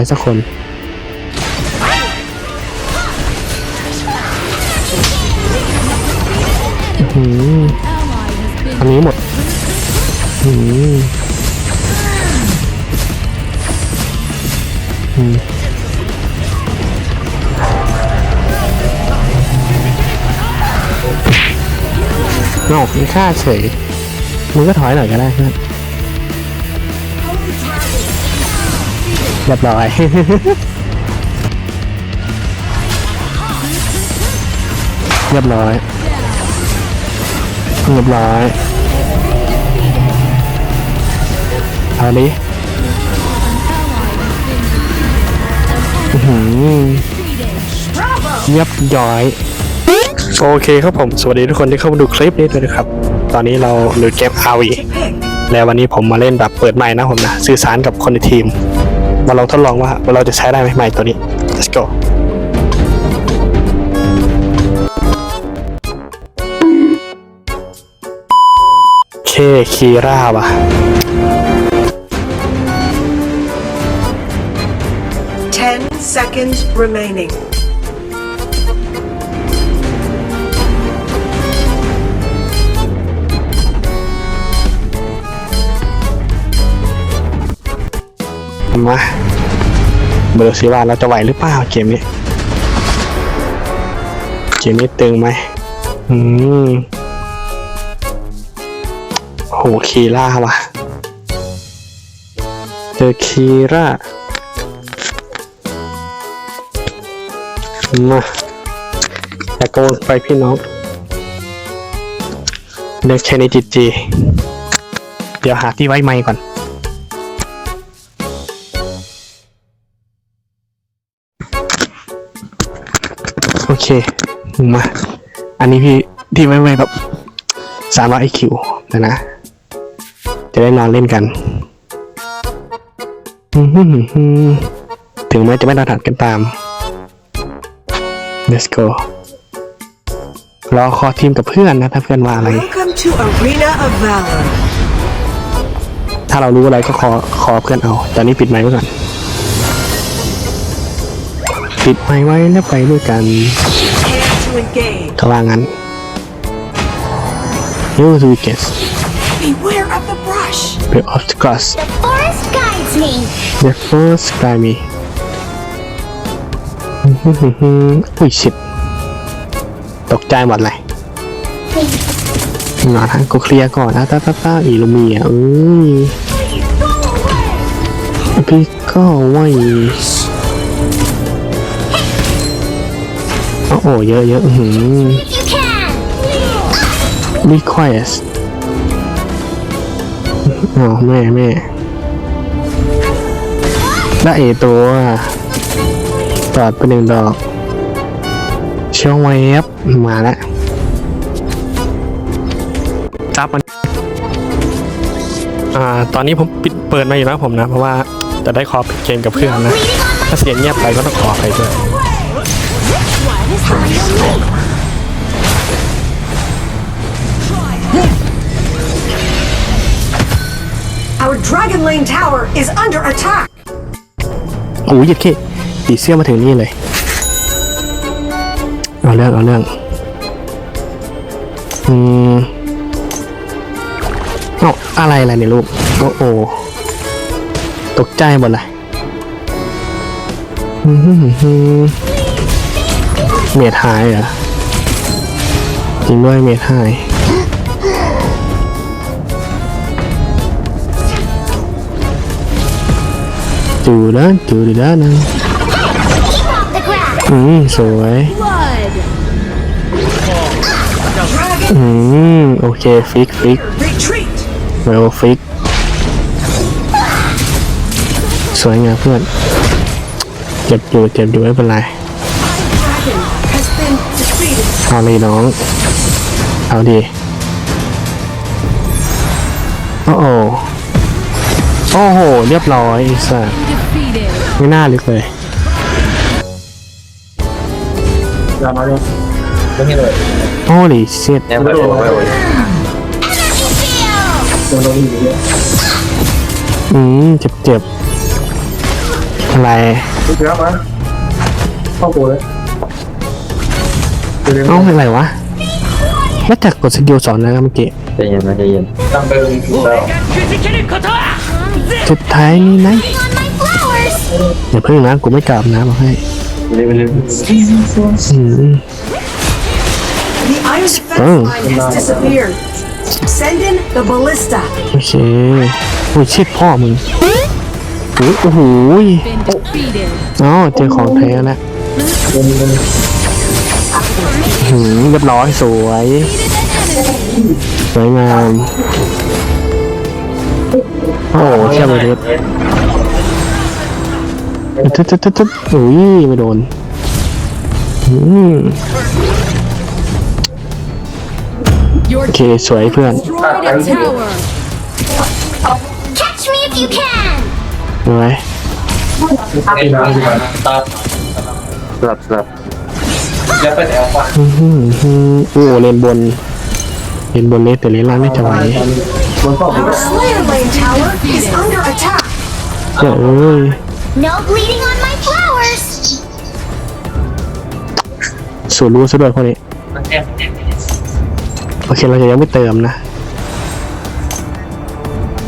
ไปสักคนอื้อหืออันนี้หมดอื้อหืออืมนอกมีค่าเฉยมึงก็ถอยหน่อยก็ได้เพื่อ รียบร้อยเรียบร้อยเรียบร้อยเอาดิอือหือเรียบร้อย โอเคครับผม สวัสดีทุกคนที่เข้ามาดูคลิปนี้ด้วยนะครับ ตอนนี้เราหลุดเกมอาวีแล้ววันนี้ผมมาเล่นแบบเปิดใหม่นะผมนะ สื่อสารกับคนในทีม มาลองทดลองว่าเราจะใช้ได้ไหมใหม่ตัวนี้ let's go เคคีร่าว่ะ Ten seconds remaining. มาเบอร์ซิว่าเราจะไหวหรือเปล่าเกมนี้ เกมนี้ตึงไหมอืมโหคีร่าว่ะเจอคีร่ามาตะโกนไปพี่น้องเลือกใช้ในจิจีเดี๋ยวหาที่ไว้ไมค์ก่อน มา อันนี้พี่ที่ไว้ไว้แบบสามร้อยไอคิวนะนะ จะได้นอนเล่นกันอื้อหือหือถึงแม้จะไม่ถนัดกันตาม let's go รอคอทีมกับเพื่อนนะ ถ้าเพื่อนว่าอะไร Welcome to Arena of Valor. ถ้าเรารู้อะไรก็ขอขอเพื่อนเอา ตอนนี้ปิดไมค์ไว้ก่อน ปิดไมค์ไว้แล้วไปด้วยกัน Prepare to engage. ก็ว่างั้น Use wickets Beware of the brush. Break of the glass The forest guides me. The first guy me อื้อหือหือหืออุ้ยชิบตกใจหมดเลยหนอทางกูเคลียร์ก่อนนะต้าต้าต้าอีลูเมียเอ้ยพี่ก็ไว้ โอ้โหเยอะเยอะหือ You can. requires อ๋อแม่แม่ได้เอตัวตอดไปหนึ่งดอก ช่วงเวฟมาแล้วจับมัน อ่า ตอนนี้ผมปิดเปิดมาอยู่นะผมนะ เพราะว่าจะได้ขอปิดเกมกับเพื่อนนะ ถ้าเสียงเงียบไปก็ต้องขอไปด้วย Our Dragon Lane Tower is under attack. โอ้ยยัดเข้ตีเสื้อมาถึงนี่เลย เอาเรื่อง เอาเรื่อง อืมเอาอะไรอะไรเนี่ยลูก โอ้โอตกใจหมดเลยอืม หืมหืมเมทหายเหรอจริงด้วยเมทหายจูด้านจูดีด้านนะ The grass. อืมสวยอืมโอเคฟิกฟิกเวลฟิกสวยงามเพื่อนเจ็บอยู่เจ็บอยู่ไม่เป็นไร เอาเลยน้อง เอาดีโอ้โหโอ้โห เรียบร้อยไอ้สัสไม่น่าลึกเลยโอ้ดิเช็ด Energy field. อืมเจ็บเจ็บอือะไรดูเยอะมั้ยเข้าโบเลย เดี๋ยวเอ้าอะไรวะมาจากกดสกิลสอนแล้วเมื่อกี้ใจเย็นนะใจเย็นตั้งเดิมแล้วสุดท้ายนี่นะ On my flowers. อย่าเพิ่งนะกูไม่กลับนะบอกให้เร็วเร็วอืม The iron defense Oh. line has disappeared. Send in the ballista. โอเคโอ้ยชิดพ่อมึงโอ้ยโอ้โหยอ๋อเจอของแท้แล้ว หืมเรียบร้อยสวย สวยงาม โอ้เชี่ยเลยทึ๊ดทึ๊ดทึ๊ดทึ๊ดอุ้ยไม่โดนโอเคสวยเพื่อน Catch me if you can. ไอ้น้ำดีกว่าตาสลับสลับ อย่าไปแถวฝั่งอื้อหือหือโอ้เลนบน เลนบนเลนแต่เลนล่างไม่จะไหวบนข้อมูล Our Slayer Lane tower is under attack. เดี๋ยวเอ้ย No bleeding on my flowers. สูรู้ซะด้วยพวกนี้โอเคเราจะยังไม่เติมนะ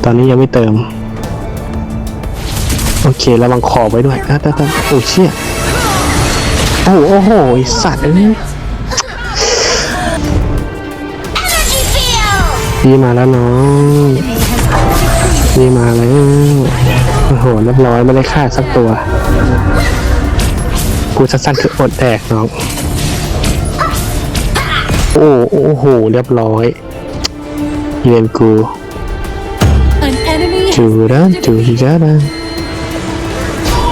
ตอนนี้ยังไม่เติม โอเคระวังขอบไว้ด้วยอะแต่แต่โอ้เชี่ย โอ้โหโอ้โหไอ้สัตว์เอ้ยพี่มาแล้วน้องพี่มาแล้วโอ้โหเรียบร้อยไม่ได้ฆ่าสักตัว กูสั้นๆคืออดแดกน้อง โอ้โอ้โหเรียบร้อยเรียนกูจูด้านจูด้าน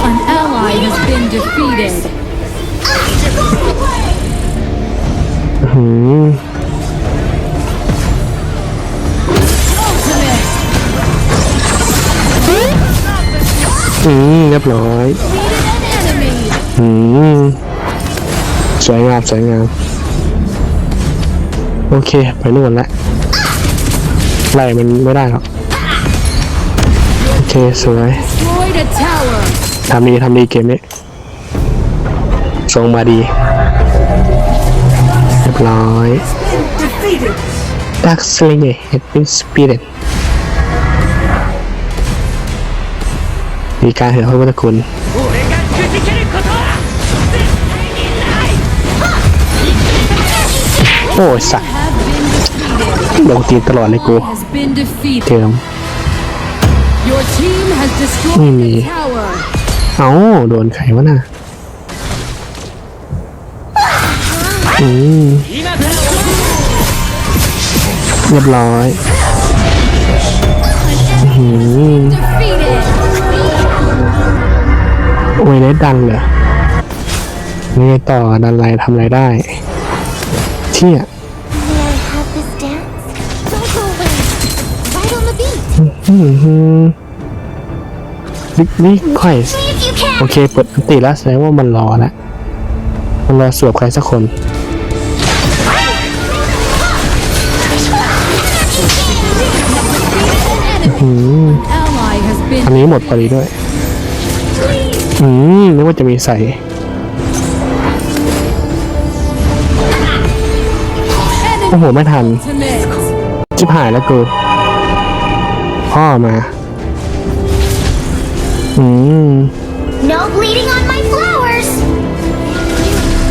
An ally has been defeated. หืมอืมเรียบร้อยอืมสวยงามสวยงามโอเค ไปนู่นละไล่มันไม่ได้หรอกโอเค สวยทำดีทำดีเกมนี้ ส่งมาดีเรียบร้อยดักสลิงเฮดเป็นสปิริตมีการเหอะพระพุทธคุณโอ้ยสัตว์ Have been defeated. ลงตีตลอดเลยกูเติม Your team has destroyed Mimi. the tower. เอ้า โดนใครวะน่ะ เรียบร้อยหือโอ้ยเน็ตดันเหรอนี่ต่อดันไรทำอะไรได้ เที่ย May I have this dance? Don't go away. Right on the beat. อือหือบิ๊กบิ๊กไข่โอเคเปิดอันติแล้วแสดงว่ามันรอแล้วมันรอสวบใครสักคน has been อันนี้หมดพอดีด้วย อืมนึกว่าจะมีใส่โอ้โห ไม่ทัน ultimate. จิบหายแล้วกู พ่อมา อืม No bleeding on my flowers.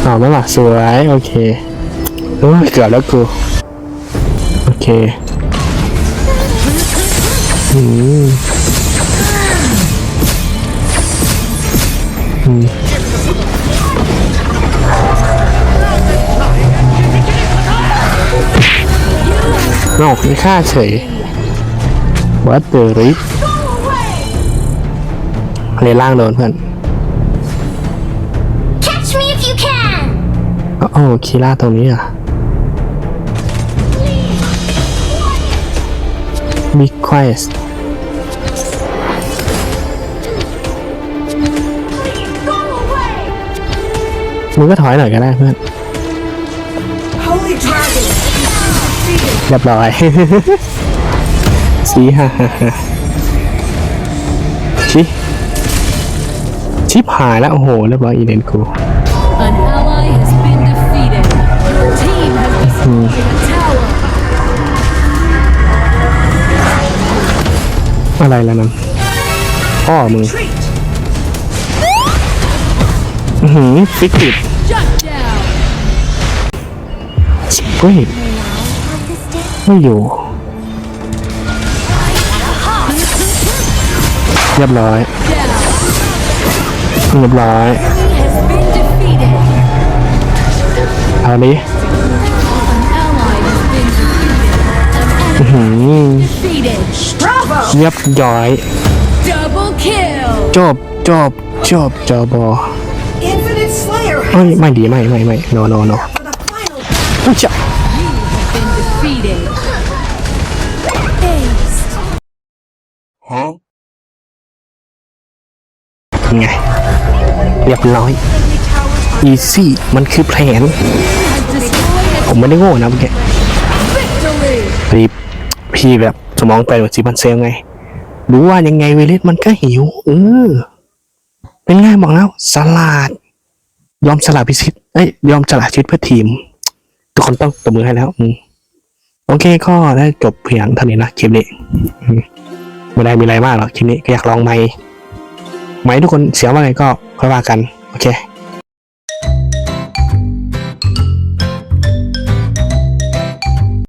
เอาไหมล่ะสวย โอเคโอ้ยเกือบแล้วกู โอเค อืม อืมนอกไม่ฆ่าเฉยวัดเดอริฟเลยล่างโดนเพื่อนโอ้โอ้คีร่าตรงนี้อะมีควายส มึงก็ถอยหน่อยก็ได้เพื่อน Holy Dragon. Defeated. เรียบร้อย สีฮ่าฮ่าฮ่าชิชิปหายแล้ว โอ้โห เรียบร้อยอีเลนกู An ally has been defeated. Your team has destroyed a tower. อะไรแล้วนั่นพ่อมึง หืมฟิกติดเฮ้ยไม่อยู่เรียบร้อยเรียบร้อยเอาดิหืมเรียบร้อยจบจบจบจบอ Slayer เอ้ย has ไม่ดีไม่ไม่ไม่ no no no for the final อุ๊ยจ้ะ Been defeated. Ace. ไงเรียบร้อย easy มันคือแผน Has destroyed ผมไม่ได้โง่นะเมื่อกี้ a victory. พอดีพี่แบบสมองไปแบบสีบันเซลไง รู้ว่ายังไงเวลิสมันก็หิว เออ เป็นไงบอกแล้วสลัด ยอมสละพิชิตเอ้ยยอมสละชีวิตเพื่อทีม ทุกคนต้องตบมือให้แล้วอืมโอเคก็ได้จบเพียงเท่านี้นะคลิปนี้อืมไม่ได้มีอะไรมากหรอกคลิปนี้ก็อยากลองไหมค์ไหมค์ทุกคนเสียว่าไงก็ค่อยว่ากัน โอเค